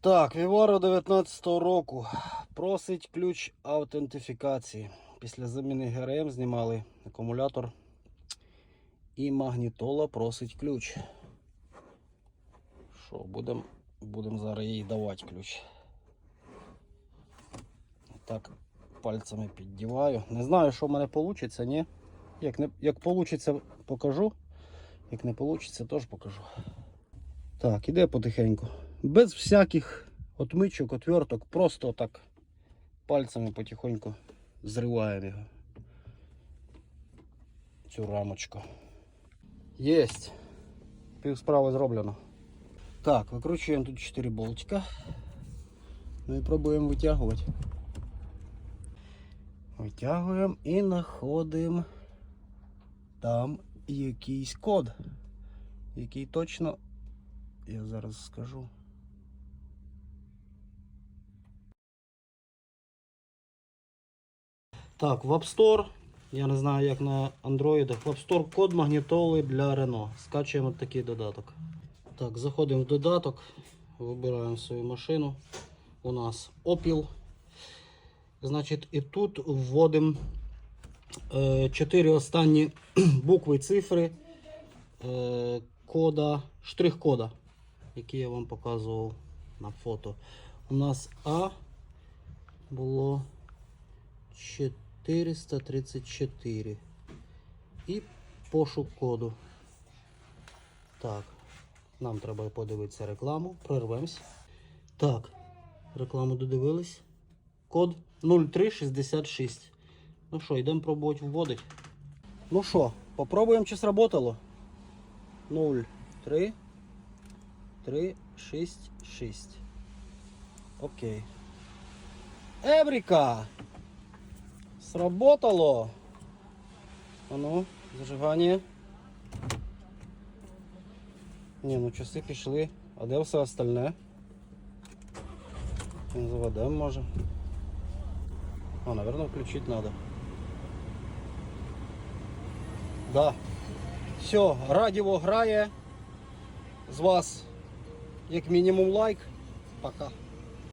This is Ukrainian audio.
Так, Vivaro 19-го року просить ключ аутентифікації. Після заміни ГРМ знімали акумулятор і магнітола просить ключ. Що, будемо будем зараз їй давати ключ. Так, пальцями піддіваю. Не знаю, що в мене вийде, ні. Як, не, як вийде, покажу. Як не вийде, теж покажу. Так, іде потихеньку. Без всяких отмичок, отверток, просто так пальцями потихоньку зриваємо його. Цю рамочку. Єсть. Пів справи зроблено. Так, викручуємо тут 4 болтика. Ну і пробуємо витягувати. Витягуємо і знаходимо там якийсь код, який точно я зараз скажу. Так, в App Store, я не знаю як на Android, в App Store код магнітоли для Renault. Скачуємо такий додаток. Так, заходимо в додаток, вибираємо свою машину. У нас Opel. Значить, і тут вводимо е, 4 останні букви цифри е, кода, штрих-кода, який я вам показував на фото. У нас А було 434. І пошук коду. Так, нам треба подивитися рекламу. Прервемось. Так, рекламу додивились. Код 0366. Ну що, йдемо пробувати вводити. Ну що, попробуємо, чи сработало. 0, 3, 3, 6, 6. Окей. Еврика! Сработало! А ну, зажигання. Ні, ну часи пішли. А де все остальне? Не заведемо може. А, наверное, включить надо. Да. Все, радіо грає. З вас як мінімум лайк. Пока.